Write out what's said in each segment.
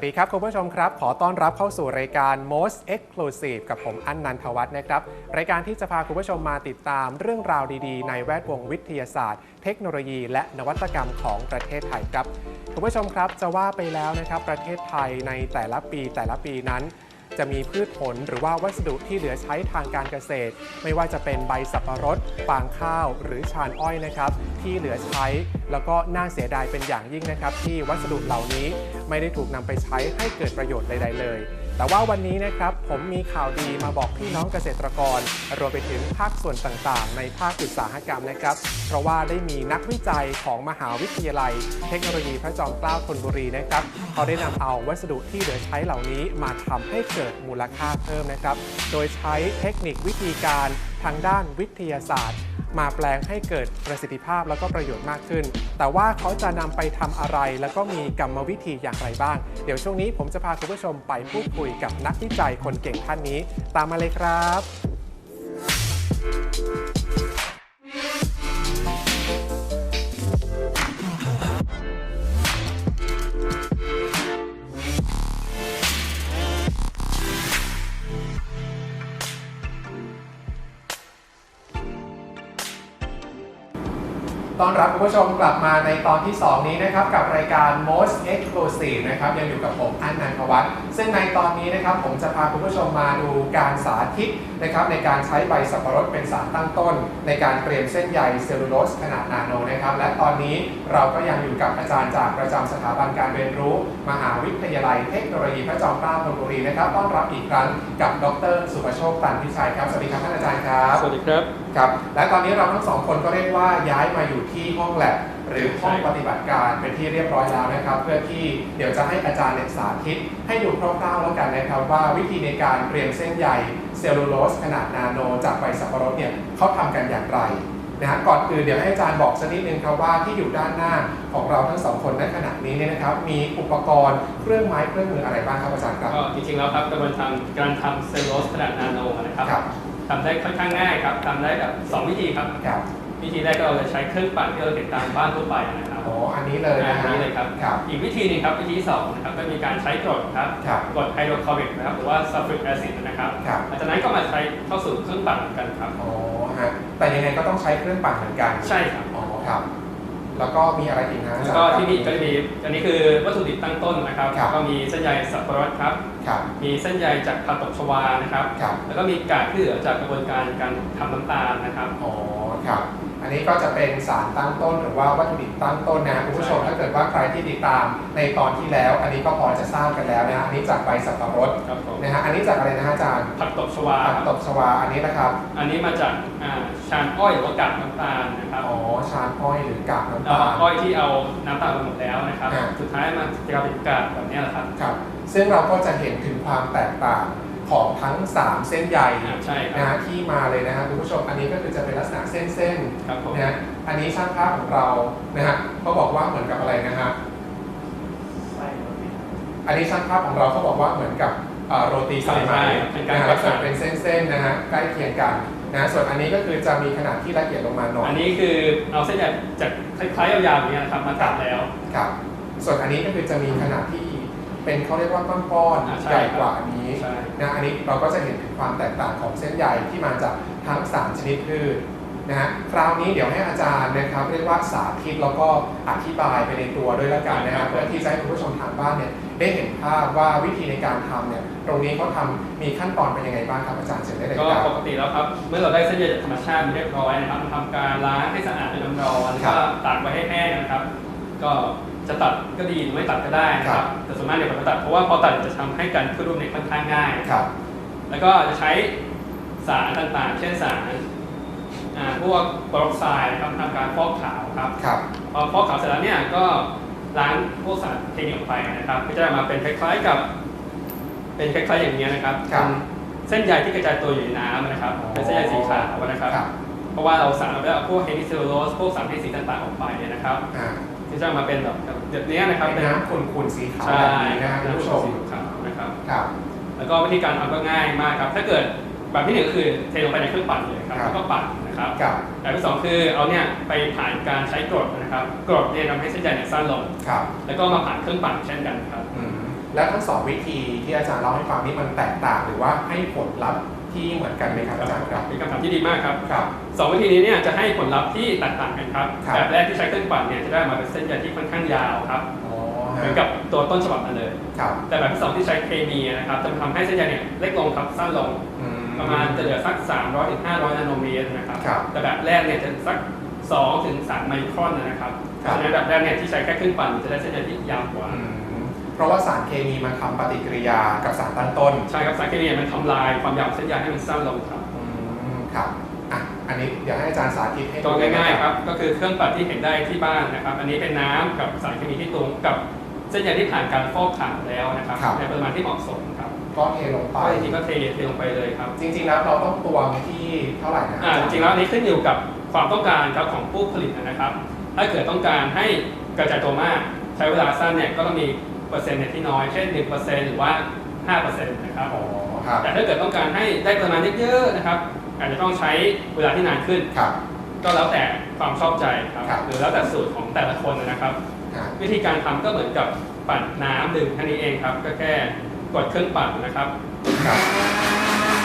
วัสดีครับ คุณผู้ชมครับ ขอต้อนรับเข้าสู่รายการ Most Exclusive กับผมอันนันทวัฒน์นะครับ รายการที่จะพาคุณผู้ชมมาติดตามเรื่องราวดีๆ ในแวดวงวิทยาศาสตร์ เทคโนโลยี และนวัตกรรมของประเทศไทยครับ คุณผู้ชมครับจะว่าไปแล้วนะครับ ประเทศไทยในแต่ละปีแต่ละปีนั้น จะมีพืชผลหรือว่าวัสดุที่เหลือใช้ทางการเกษตร ไม่ว่าจะเป็นใบสับปะรดฟางข้าว หรือชานอ้อยนะครับที่เหลือใช้ แล้วก็น่าเสียดายเป็นอย่างยิ่งนะครับ ที่วัสดุเหล่านี้ไม่ได้ถูกนำไปใช้ให้เกิดประโยชน์ใดๆเลย แต่ว่าวันนี้นะครับผมมีข่าวดีมาบอกพี่น้องเกษตรกร รวมไปถึงภาคส่วนต่างๆ ในภาคอุตสาหกรรมนะครับ เพราะว่าได้มีนักวิจัยของมหาวิทยาลัย เทคโนโลยีพระจอมเกล้าธนบุรีนะครับเขาได้นำเอาวัสดุที่เหลือใช้เหล่านี้มาทำให้เกิดมูลค่าเพิ่มนะครับ โดยใช้เทคนิควิธีการ ทางด้านวิทยาศาสตร์ มาแปลงให้เกิดประสิทธิภาพแล้วก็ประโยชน์มากขึ้น แต่ว่าเขาจะนำไปทำอะไร แล้วก็มีกรรมวิธีอย่างไรบ้าง เดี๋ยวช่วงนี้ผมจะพาคุณผู้ชมไปพูดคุยกับนักวิจัยคนเก่งท่านนี้ ตามมาเลยครับ ต้อนรับคุณผู้ชมกลับมาในตอนที่ 2 นี้นะครับ กับรายการ Most Exclusive นะครับยังอยู่กับผมอันนันทวัฒน์ซึ่งในตอนนี้นะครับผมจะพาคุณผู้ชมมาดูการสาธิตนะครับในการใช้ใบสับปะรดเป็นสารตั้งต้น ในการเตรียมเส้นใยเซลลูโลสขนาดนาโนนะครับ และตอนนี้เราก็ยังอยู่กับอาจารย์จากประจำสถาบันการเรียนรู้ มหาวิทยาลัยเทคโนโลยีพระจอมเกล้าธนบุรีนะครับต้อนรับอีกครั้งกับดร สุประโชคตันพิชัยครับสวัสดีครับท่านอาจารย์ครับสวัสดีครับครับ และตอนนี้เราทั้งสองคนก็เรียกว่าย้ายมาอยู่ที่ห้องแลบหรือห้องใช่ปฏิบัติการเป็นที่เรียบร้อยแล้วนะครับ เพื่อที่เดี๋ยวจะให้อาจารย์เนี่ยสาธิต ให้ดูคร่าวๆแล้วกันนะครับว่าวิธีในการเตรียมเส้นใยเซลลูโลสขนาดนาโน จากใบสับปะรดเนี่ยเขาทำกันอย่างไรนะฮะก่อนอื่นเดี๋ยวให้อาจารย์บอกสักนิดนึงครับว่าที่อยู่ด้านหน้าของเราทั้งสองคนในขณะนี้เนี่ยนะครับ มีอุปกรณ์เครื่องไม้เครื่องมืออะไรบ้างครับอาจารย์ครับก็จริงๆแล้วครับกระบวนการการทำเซลลูโลสขนาดนาโนนะครับครับทำได้ค่อนข้างง่ายครับทำได้แบบสองวิธีครับครับ วิธีแรกก็เราจะใช้เครื่องปั่นที่เราเห็นตามบ้านทั่วไปนะครับอ๋ออันนี้เลยอันะนฮะ นี้เลยครับ ครับอีกวิธีหนึงครับวิธีที่สองนะครับก็มีการใช้กรดครับครับกรดไฮโดรคลอริกนะครับหรือว่าซัลฟูริกแอซิดนะครับครับ หลังจากนั้นก็มาใช้เข้าสู่เครื่องปั่นเหมือนกันครับ อ๋อฮะแต่ยังไงก็ต้องใช้เครื่องปั่นเหมือนกันใช่ครับ อ๋อครับ แล้วก็มีอะไรอีกนะอาแล้วจารย์ก็ครับที่นี่ก็จะมีอันนี้คือวัตถุดิบตั้งต้นนะครับครับ ก็มีเส้นใยสับปะรดครับ ครับมีเส้นใยจากผักตบชวานะครับ ครับแล้วก็มีกากที่เหลือจากกระบวนการการทำน้ำตาลนะครับ อ๋อครับอั นนี้ก็จะเป็นสารตั้งต้นหรือว่าวัตถุดิบตั้งต้นนะคุณผู้ชมใช่ครับถ้าเกิดว่าใครที่ติดตามในตอนที่แล้ว อันนี้ก็พอจะทราบกันแล้วนะฮะอันนี้จากใบสับปะรดครับผมนะฮะอันนี้จากอะไรนะฮะอาจารย์ผักตบชวา ผักตบชวาอันนี้นะครับ อันนี้มาจากอ่าชานอ้อยหรือว่ากากน้ำตาลนะครับอ๋อชานอ้อยหรือกากน้ำเอาตาล อ้อยที่เอาน้ำตาลไปหมดแล้วนะครับ อ่า สุดท้ายมันจะกลายเป็นกากแบบนี้แหละครับ ครับ ซึ่งเราก็จะเห็นถึงความแตกต่าง ของทั้ง 3 เส้นใยอ่าใช่คนะรับฮะที่มาเลยนะฮะคุณผู้ชมอันนี้ก็คือจะเป็นลักษณะเส้นๆครับผมนะฮะอันนี้ช่างภาพของเรานะฮะเขาบอกว่าเหมือนกับอะไรนะฮะอันนี้ช่างภาพของเราเขาบอกว่าเหมือนกับเอ่อโรตีสายไหมใช่ครับเป็นการ นะฮะกลัดกษสาณะยเป็นเส้นๆนะฮะใกล้เคียงกันนะส่วนอันนี้ก็คือจะมีขนาดที่ละเอียดลงมาหน่อย อันนี้คือเอาเส้นใยจากคล้ายๆยาวๆอย่างนี้ยนะครับมาตัดแล้ว ครับส่วนอันนี้ก็คือจะมีขนาดที่ เป็นเขาเรียกว่าก้อนอ่าๆใช่ใหญ่กว่าอันนี้ใช่นะอันนี้เราก็จะเห็นถึงความแตกต่างของเส้นใยที่มาจากทั้ง 3 ชนิดพืชนะฮะคราวนี้เดี๋ยวให้อาจารย์นะครับเรียกว่าสาธิตแล้วก็อธิบายไปในตัวด้วยละกันนะฮะเพื่อที่จะให้คุณผู้ชมทางบ้านเนี่ยได้เห็นภาพว่าวิธีในการทำเนี่ยตรงนี้เขาทำมีขั้นตอนเป็นยังไงบ้างครับอาจารย์เชิญได้เลยก็ครับ ปกติแล้วครับ เมื่อเราได้เส้นใยจากธรรมชาติมาเรียบร้อยนะครับทำการล้างให้สะอาดด้วยน้ำร้อนครัก็บตากไว้ให้แห้งนะครับ ก็ จะตัดก็ดีหรือไม่ตัดก็ได้นะคครัรับบแต่ส่วนมากเนี่ยผมจะตัดเพราะว่าพอตัดจะทำให้การขึ้นรูปเนี่ยค่อนข้างง่ายครับ แล้วก็จะใช้สารต่างๆ เช่นสารอ่าพวกโปรอกไซด์นะครับทำการฟอกขาวครับครับพอฟอกขาวเสร็จแล้วเนี่ยก็ล้างพวกสารเคมีออกไปนะครับก็จะมาเป็นคล้ายๆกับ เป็นคล้ายๆอย่างนี้ยนะครับครับเป็นเส้นใยที่กระจายตัวอยู่ในน้ำนะครับอ๋อเป็นเส้นใยสีขาวนะครับครับ เพราะว่าเราสารเราได้เอาพวกเฮมิเซลลูโลสพวกสารที่สีต่างๆออกไปเนี่ยนะครับอ่า ที่จะมาเป็นแบบแบบนี้นะครับเป็นน้ำขุ่นๆสีขาวใช่แบบนี้นะฮะคุณผู้ชมสีขาวนะครับครับ แล้วก็วิธีการทำก็ง่ายมากครับ ถ้าเกิดแบบที่หนึ่งก็คือเทลงไปในเครื่องปั่นเลยครับครับแล้วก็ปั่นนะครับครับแบบที่สองคือเอาเนี่ยไปผ่านการใช้กรดนะครับกรดเนี่ยทำให้เส้นใยเนี่ยสั้นลงครับแล้วก็มาผ่านเครื่องปั่นเช่นกันครับอืมและทั้งสองวิธีที่อาจารย์เล่าให้ฟังนี่มันแตกต่างหรือว่าให้ผลลัพธ์ ที่เหมือนกันไหมครับอาจารย์ครับเป็นคำถามที่ดีมากครับครับสองวิธีนี้เนี่ยจะให้ผลลัพธ์ที่แตกต่างกันครับครับแบบแรกที่ใช้เครื่องปั่นเนี่ยจะได้มาเป็นเส้นใยที่ค่อนข้างยาวครับอ๋อเหฮะมือนกับตัวต้นฉบับนั่นเลยครับแต่แบบที่สองที่ใช้เคมีนะครับจะทำให้เส้นใยเนี่ยเล็กลงครับสั้นลงอืประมาณจะเหลือสัก 300ถึง500 นาโนเมตรนะครับครับแต่แบบแรกเนี่ยจะสัก2ถึง3ไมครอนนะครับเพครับราะฉะนั้นแบบแรกเนี่ยที่ใช้แค่เครื่องปั่นจะได้เส้นใยที่ยาวกว่าอืมเพ ราะว่าสารเคมีมันทำปฏิกิริยากับสารตั้งต้นใช่ครับสารเคมีมันทำลายความยาวของเส้นใยให้มันสั้นลงครับอืมครับอะอันนี้เดี๋ยวให้อาจารย์สาธิตให้ดูตัวง่ายๆครับก็คือเครื่องปั่นที่เห็นได้ที่บ้านนะครับ อันนี้เป็นน้ำกับสารเคมีที่ตรงกับเส้นใยที่ผ่านการฟอกขาวแล้วนะครับในปริมาณที่เหมาะสมครับก็เทลงไป ก็จริงๆก็เทเทลงไปเลยครับ จริงๆแล้วเราต้องตวงที่เท่าไหร่นะอ่าจริงๆแล้วอันนี้ขึ้นอยู่กับความต้องการครับของผู้ผลิตนะครับ ถ้าเกิดต้องการให้กระจายตัวมาก ใช้เวลาสั้นเนี่ยก็ต้องมี เปอร์เซ็นต์เนี่ยที่น้อยเช่น 1%หรือว่า 5%นะครับอ๋อครับแต่ถ้าเกิดต้องการให้ได้ปริมาณเยอะๆนะครับอาจจะต้องใช้เวลาที่นานขึ้น ครับ ก็แล้วแต่ความชอบใจครับครับ หรือแล้วแต่สูตรของแต่ละคนนะครับอะวิธีการทำก็เหมือนกับปั่นน้ำดื่มแค่นี้เองครับ ก็แค่กดเครื่องปั่นนะครับ ครับ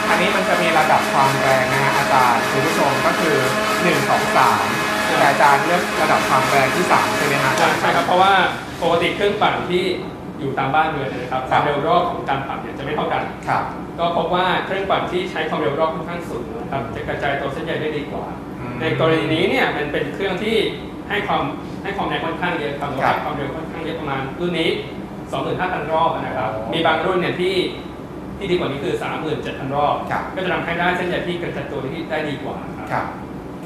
อันนี้มันจะมีระดับความแรงนะฮะอาจารย์คุณผู้ชมก็คือ1 2 3แต่อาจารย์เลือกระดับความแรงที่3ใช่ไหมฮะใช่ใช่ครับเพราะว่าปกติเครื่องปั่นที่ อยู่ตามบ้านเรือนเนยนะครับคครับวามเร็วรอบของการปั่นเนี่ยจะไม่เท่ากัน ครับ ก็พบว่าเครื่องปั่นที่ใช้ความเร็วรอบค่อนข้างสูงนะครับจะกระจายตัวเส้นใยได้ดีกว่าอืมในกรณีนี้เนี่ยมันเป็นเครื่องที่ให้ความให้ความแรงค่อนข้างเยอะครับหรือว่าครับให้ความเร็วค่อนข้างเยอะประมาณรุ่นนี้ 25,000 รอบนะครับอ๋อมีบางรุ่นเนี่ยที่ที่ดีกว่านี้คือ 37,000 รอบครับก็จะทำให้ได้เส้นใยที่กระจายตัวที่ได้ดีกว่าครับ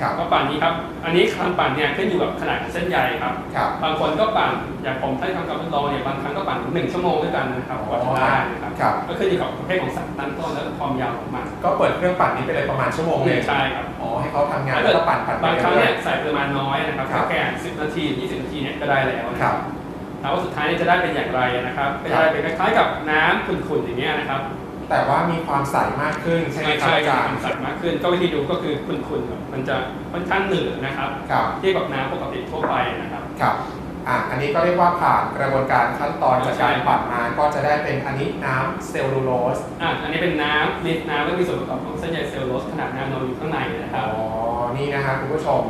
ครับครับก็ปั่นนี้ครับ อันนี้การปั่นเนี่ยขึ้นอยู่กับขนาดของเส้นใยครับ ครับบางคนก็ปั่นอย่างผมที่ทำกับทดลองเนี่ยบางครั้งก็ปั่นถึงหนึ่งชั่วโมงด้วยกันนะครับกว่าจะได้นะครับครับ ก็ขึ้นอยู่กับประเภทของสารตั้งต้นและความยาวของมันก็เปิดเครื่องปั่นนี้ไปเลยประมาณชั่วโมงหนึงใช่ครับอ๋อให้เขาทำงานแล้วก็ปั่นปั่นไปบางครั้งเรื่เนี่อยยใส่ปริมาณน้อยนะครับครับแค่10นาที20นาทีเนี่ยก็ได้แล้วๆนะคครัรับบแล้วว่าสุดท้ายนี่จะได้เป็นอย่างไรนะครับก็จะได้เป็นคล้ายๆกับน้ำขุ่นๆอย่างเงี้ยนะครับ แต่ว่ามีความใสมากขึ้นใช่ไหมครับใช่อาครัจาบรย์สัดมากขึ้นก็วิธีดูก็คือขุ่นๆครับมันจะค่อนข้างหนืดนะครับครับเทียบกับน้ำปกติทั่วไปนะครับครับอะอันนี้ก็เรียกว่าผ่านกระบวนการขั้นตอนจากการใช่ปั่นมาก็จะได้เป็นอันนี้น้ำเซลลูโลสอะอันนี้เป็นน้ำลิตรน้ำและมีส่วนประกอบของเส้นใยเซลลูโลสขนาดนาโนอยู่ข้างในนะครับอ๋อนี่นะฮะคุณผู้ชม